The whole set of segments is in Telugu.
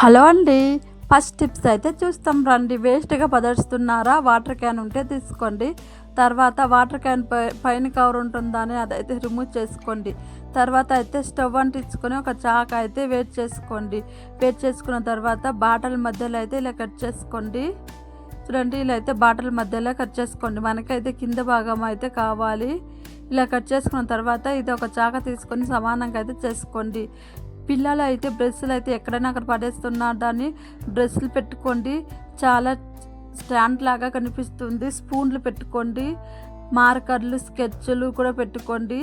హలో అండి. ఫస్ట్ టిప్స్ అయితే చూస్తాం. రండి. వేస్ట్గా పదరుస్తున్నారా? వాటర్ క్యాన్ ఉంటే తీసుకోండి. తర్వాత వాటర్ క్యాన్ పై పైన కవర్ ఉంటుందని అదైతే రిమూవ్ చేసుకోండి. తర్వాత అయితే స్టవ్ అంటించుకొని ఒక చాక అయితే వేట్ చేసుకోండి. వేట్ చేసుకున్న తర్వాత బాటల్ మధ్యలో అయితే ఇలా కట్ చేసుకోండి. చూడండి ఇలా అయితే బాటల్ మధ్యలో కట్ చేసుకోండి. మనకైతే కింద భాగం అయితే కావాలి. ఇలా కట్ చేసుకున్న తర్వాత ఇది ఒక చాక తీసుకొని సమానంగా అయితే చేసుకోండి. పిల్లలు అయితే బ్రష్లు అయితే ఎక్కడైనా అక్కడ పడేస్తున్నారు దాన్ని డ్రెస్సులు పెట్టుకోండి. చాలా స్టాండ్ లాగా కనిపిస్తుంది. స్పూన్లు పెట్టుకోండి. మార్కర్లు స్కెచ్లు కూడా పెట్టుకోండి.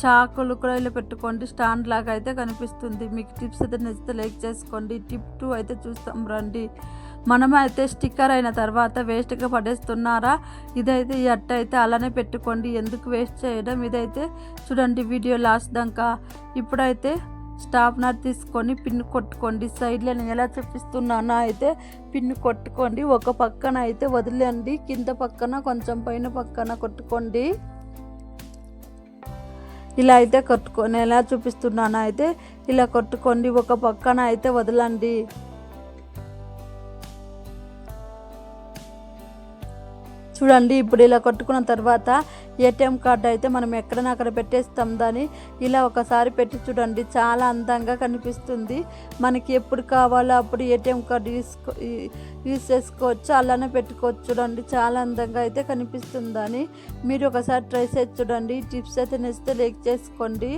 చాకులు కూడా ఇలా పెట్టుకోండి. స్టాండ్ లాగా అయితే కనిపిస్తుంది. మీకు టిప్స్ అయితే నచ్చితే లైక్ చేసుకోండి. టిప్ టూ అయితే చూస్తాం రండి. మనం అయితే స్టిక్కర్ అయిన తర్వాత వేస్ట్గా పడేస్తున్నారా? ఇదైతే ఈ అట్ట అయితే అలానే పెట్టుకోండి. ఎందుకు వేస్ట్ చేయడం? ఇదైతే చూడండి వీడియో లాస్ట్ దాకా. ఇప్పుడైతే స్టాప్నర్ తీసుకొని పిన్ కొట్టుకోండి. సైడ్లో నేను ఎలా చూపిస్తున్నానో అయితే పిన్ కొట్టుకోండి. ఒక పక్కన అయితే వదిలేండి కింద పక్కన కొంచెం పైన పక్కన కొట్టుకోండి. ఇలా అయితే కొట్టుకొని ఎలా చూపిస్తున్నానో అయితే ఇలా కొట్టుకోండి. ఒక పక్కన అయితే వదలండి. చూడండి ఇప్పుడు ఇలా కొట్టుకున్న తర్వాత ఏటీఎం కార్డు అయితే మనం ఎక్కడైనా అక్కడ పెట్టేస్తాం దాన్ని. ఇలా ఒకసారి పెట్టి చూడండి చాలా అందంగా కనిపిస్తుంది. మనకి ఎప్పుడు కావాలో అప్పుడు ఏటీఎం కార్డు యూస్ యూస్ చేసుకోవచ్చు అలానే పెట్టుకోవచ్చు. చూడండి చాలా అందంగా అయితే కనిపిస్తుందని మీరు ఒకసారి ట్రై చేసి చూడండి. టిప్స్ అయితే నచ్చితే లైక్ చేసుకోండి.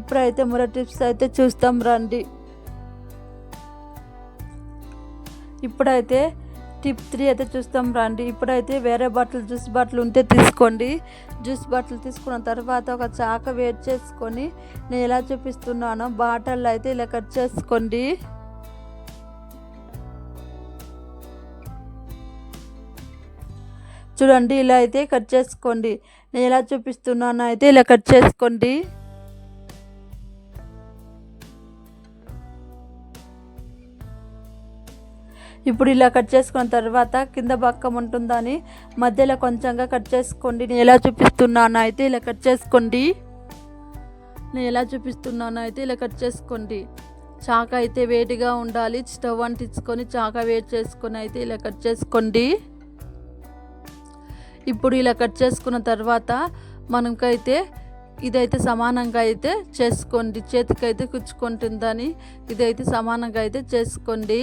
ఇప్పుడైతే మరో టిప్స్ అయితే చూస్తాం రండి. ఇప్పుడైతే టిప్ త్రీ అయితే చూస్తాం రండి. ఇప్పుడైతే వేరే బాటిల్ జ్యూస్ బాటిల్ ఉంటే తీసుకోండి. జ్యూస్ బాటిల్ తీసుకున్న తర్వాత ఒక చాక వేడి చేసుకొని నేను ఎలా చూపిస్తున్నానో బాటిల్ అయితే ఇలా కట్ చేసుకోండి. చూడండి ఇలా అయితే కట్ చేసుకోండి. నేను ఎలా చూపిస్తున్నానో అయితే ఇలా కట్ చేసుకోండి. ఇప్పుడు ఇలా కట్ చేసుకున్న తర్వాత కింద పక్కం ఉంటుందని మధ్యలో కొంచెంగా కట్ చేసుకోండి. నేను ఎలా చూపిస్తున్నాను అయితే ఇలా కట్ చేసుకోండి. నేను ఎలా చూపిస్తున్నాను అయితే ఇలా కట్ చేసుకోండి. చాక అయితే వేడిగా ఉండాలి. స్టవ్ అంటించుకొని చాక వేడి చేసుకొని అయితే ఇలా కట్ చేసుకోండి. ఇప్పుడు ఇలా కట్ చేసుకున్న తర్వాత మనకైతే ఇదైతే సమానంగా అయితే చేసుకోండి. చేతికైతే కుచ్చుకుంటుందని ఇదైతే సమానంగా అయితే చేసుకోండి.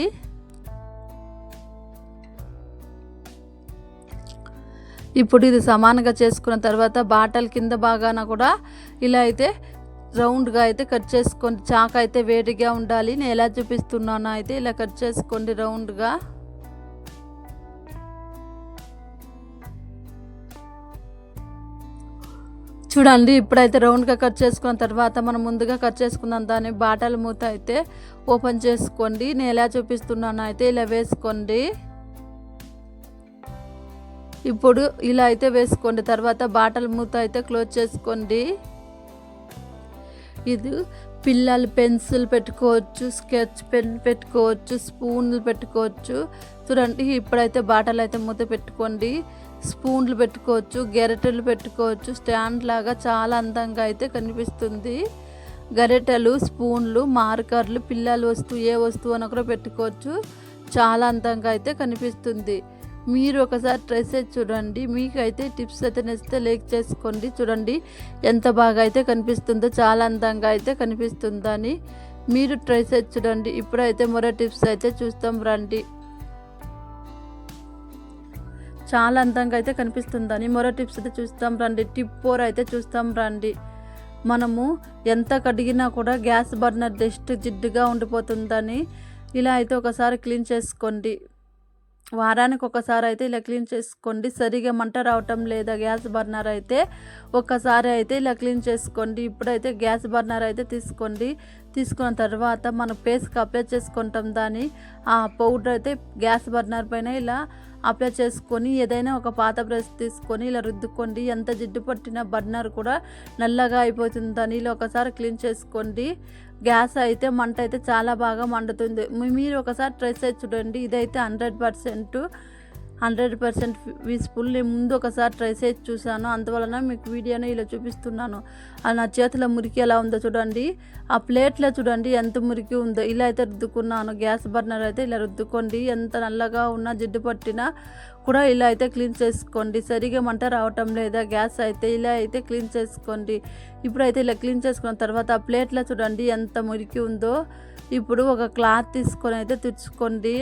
ఇప్పుడు ఇది సమానంగా చేసుకున్న తర్వాత బాటల్ కింద బాగాన కూడా ఇలా అయితే రౌండ్గా అయితే కట్ చేసుకోండి. చాక అయితే వేడిగా ఉండాలి. నేను ఎలా చూపిస్తున్నానో అయితే ఇలా కట్ చేసుకోండి రౌండ్గా. చూడండి ఇప్పుడైతే రౌండ్గా కట్ చేసుకున్న తర్వాత మనం ముందుగా కట్ చేసుకున్నాం దాన్ని బాటల మూత అయితే ఓపెన్ చేసుకోండి. నేను ఎలా చూపిస్తున్నానో అయితే ఇలా వేసుకోండి. ఇప్పుడు ఇలా అయితే వేసుకోండి. తర్వాత బాటల్ మూత అయితే క్లోజ్ చేసుకోండి. ఇది పిల్లలు పెన్సిల్ పెట్టుకోవచ్చు స్కెచ్ పెన్ పెట్టుకోవచ్చు స్పూన్లు పెట్టుకోవచ్చు. చూడండి ఇప్పుడైతే బాటలు అయితే మూత పెట్టుకోండి. స్పూన్లు పెట్టుకోవచ్చు గెరటెలు పెట్టుకోవచ్చు. స్టాండ్ లాగా చాలా అందంగా అయితే కనిపిస్తుంది. గరిటెలు స్పూన్లు మార్కర్లు పిల్లల వస్తువు ఏ వస్తువు అని కూడా పెట్టుకోవచ్చు. చాలా అందంగా అయితే కనిపిస్తుంది. మీరు ఒకసారి ట్రై చేసి చూడండి. మీకైతే టిప్స్ అయితే నచ్చితే లేక్ చేసుకోండి. చూడండి ఎంత బాగా అయితే కనిపిస్తుందో చాలా అందంగా అయితే కనిపిస్తుందని మీరు ట్రై చేసి చూడండి. ఇప్పుడైతే మరో టిప్స్ అయితే చూస్తాం రండి. చాలా అందంగా అయితే కనిపిస్తుందని మరో టిప్స్ అయితే చూస్తాం రండి. టిప్ ఫోర్ అయితే చూస్తాం రండి. మనము ఎంత కడిగినా కూడా గ్యాస్ బర్నర్ డస్ట్ జిడ్డుగా ఉండిపోతుందని ఇలా అయితే ఒకసారి క్లీన్ చేసుకోండి. వారానికి ఒకసారి అయితే ఇలా క్లీన్ చేసుకోండి. సరిగా మంట రావటం లేదా గ్యాస్ బర్నర్ అయితే ఒకసారి అయితే ఇలా క్లీన్ చేసుకోండి. ఇప్పుడైతే గ్యాస్ బర్నర్ అయితే తీసుకోండి. తీసుకున్న తర్వాత మనం పేస్ట్కి అప్లై చేసుకుంటాం దాన్ని. ఆ పౌడర్ అయితే గ్యాస్ బర్నర్ పైన ఇలా అప్లై చేసుకొని ఏదైనా ఒక పాత బ్రష్ తీసుకొని ఇలా రుద్దుకోండి. ఎంత జిడ్డు పట్టిన బర్నర్ కూడా నల్లగా అయిపోతుంది. దానిలో ఒకసారి క్లీన్ చేసుకోండి. గ్యాస్ అయితే మంట అయితే చాలా బాగా మండుతుంది. మీరు ఒకసారి ట్రై చేసి చూడండి. ఇదైతే hundred percent hundred percent peaceful నేను ముందు ఒకసారి ట్రై చేసి చూశాను. అందువలన మీకు వీడియోని ఇలా చూపిస్తున్నాను. ఆ నా చేతిలో మురికి ఎలా ఉందో చూడండి. ఆ ప్లేట్లో చూడండి ఎంత మురికి ఉందో. ఇలా అయితే రుద్దుకున్నాను. గ్యాస్ బర్నర్ అయితే ఇలా రుద్దుకోండి. ఎంత నల్లగా ఉన్నా జిడ్డు పట్టినా కూడా ఇలా అయితే క్లీన్ చేసుకోండి. సరిగా మంట రావటం లేదా గ్యాస్ అయితే ఇలా అయితే క్లీన్ చేసుకోండి. ఇప్పుడైతే ఇలా క్లీన్ చేసుకున్న తర్వాత ఆ ప్లేట్లో చూడండి ఎంత మురికి ఉందో. ఇప్పుడు ఒక క్లాత్ తీసుకొని అయితే తుడుచుకోండి.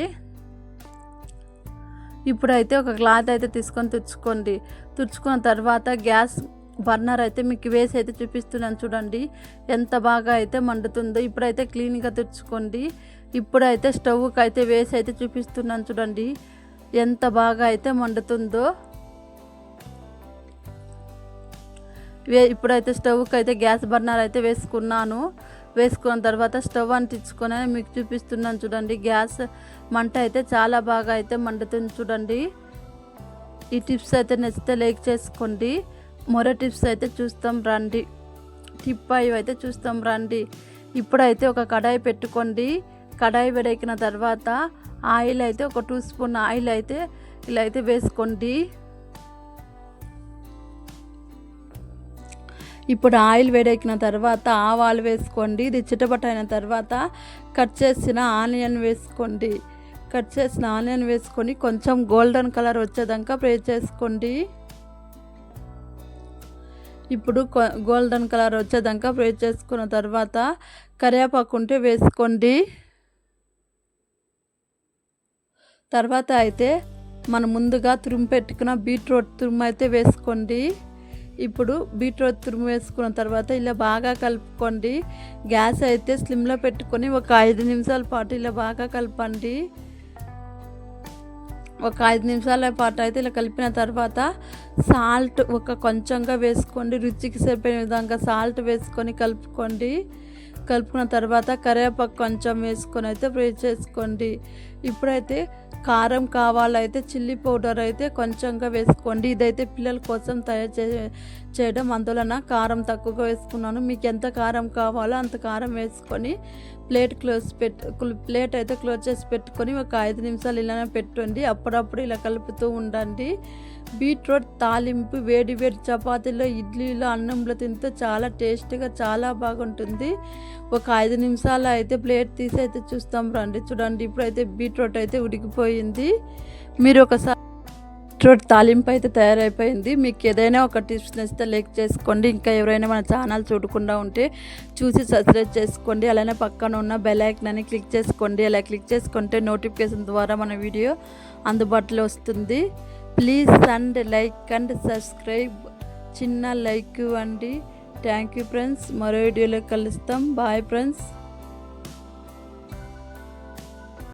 ఇప్పుడైతే ఒక క్లాత్ అయితే తీసుకొని తుడుచుకోండి. తుడుచుకున్న తర్వాత గ్యాస్ బర్నర్ అయితే మీకు వేసి అయితే చూపిస్తున్నాను చూడండి. ఎంత బాగా అయితే మండుతుందో ఇప్పుడైతే క్లీన్గా తుడుచుకోండి. ఇప్పుడైతే స్టవ్కి అయితే వేసి అయితే చూపిస్తున్నాను చూడండి. ఎంత బాగా అయితే మండుతుందో. వే ఇప్పుడైతే స్టవ్కి అయితే గ్యాస్ బర్నర్ అయితే వేసుకున్నాను. వేసుకున్న తర్వాత స్టవ్ అంటించుకొని మీకు చూపిస్తున్నాను చూడండి. గ్యాస్ మంట అయితే చాలా బాగా అయితే మండుతుంది చూడండి. ఈ టిప్స్ అయితే నచ్చితే లైక్ చేసుకోండి. మరో టిప్స్ అయితే చూస్తాం రండి. టిప్ అవి అయితే చూస్తాం రండి. ఇప్పుడైతే ఒక కడాయి పెట్టుకోండి. కడాయి వేడెక్కిన తర్వాత ఆయిల్ అయితే ఒక టూ స్పూన్ ఆయిల్ అయితే ఇలా అయితే వేసుకోండి. ఇప్పుడు ఆయిల్ వేడెక్కిన తర్వాత ఆవాలు వేసుకోండి. ఇది చిటపట అయిన తర్వాత కట్ చేసిన ఆనియన్ వేసుకోండి. కట్ చేసిన ఆనియన్ వేసుకొని కొంచెం గోల్డెన్ కలర్ వచ్చేదాకా ఫ్రై చేసుకోండి. ఇప్పుడు గోల్డెన్ కలర్ వచ్చేదాకా ఫ్రై చేసుకున్న తర్వాత కరివేపాకు ఉంటే వేసుకోండి. తర్వాత అయితే మనం ముందుగా తురుము పెట్టుకున్న బీట్రూట్ తురుము అయితే వేసుకోండి. ఇప్పుడు బీట్రూట్ తురుము వేసుకున్న తర్వాత ఇలా బాగా కలుపుకోండి. గ్యాస్ అయితే స్లిమ్లో పెట్టుకొని ఒక ఐదు నిమిషాల పాటు ఇలా బాగా కలపండి. ఒక ఐదు నిమిషాల పాటు అయితే ఇలా కలిపిన తర్వాత సాల్ట్ ఒక కొంచెంగా వేసుకోండి. రుచికి సరిపోయిన విధంగా సాల్ట్ వేసుకొని కలుపుకోండి. కలుపుకున్న తర్వాత కరివేపాకు కొంచెం వేసుకొని అయితే ఫ్రై చేసుకోండి. ఇప్పుడైతే కారం కావాలైతే చిల్లీ పౌడర్ అయితే కొంచెంగా వేసుకోండి. ఇదైతే పిల్లల కోసం తయారు చే చేయడం అందువలన కారం తక్కువగా వేసుకున్నాను. మీకు ఎంత కారం కావాలో అంత కారం వేసుకొని ప్లేట్ క్లోజ్ పెట్టు ప్లేట్ అయితే క్లోజ్ చేసి పెట్టుకొని ఒక ఐదు నిమిషాలు ఇలానే పెట్టండి. అప్పుడప్పుడు ఇలా కలుపుతూ ఉండండి. బీట్రూట్ తాలింపు వేడి వేడి చపాతీలో ఇడ్లీలో అన్నంలో తింటే చాలా టేస్ట్గా చాలా బాగుంటుంది. ఒక ఐదు నిమిషాలు అయితే ప్లేట్ తీసి అయితే చూస్తాం రండి. చూడండి ఇప్పుడైతే బీట్రూట్ అయితే ఉడికిపోయింది. మీరు ఒకసారి రోడ్ తాలింపు అయితే తయారైపోయింది. మీకు ఏదైనా ఒక టిప్స్ నచ్చితే లైక్ చేసుకోండి. ఇంకా ఎవరైనా మన ఛానల్ చూడకుండా ఉంటే చూసి సబ్స్క్రైబ్ చేసుకోండి. అలానే పక్కన ఉన్న బెల్ ఐకన్ క్లిక్ చేసుకోండి. అలా క్లిక్ చేసుకుంటే నోటిఫికేషన్ ద్వారా మన వీడియో అందుబాటులో వస్తుంది. Please and like and subscribe. చిన్న లైక్ అండి థ్యాంక్ యూ ఫ్రెండ్స్ మరో వీడియోలో కలుస్తాం. Bye friends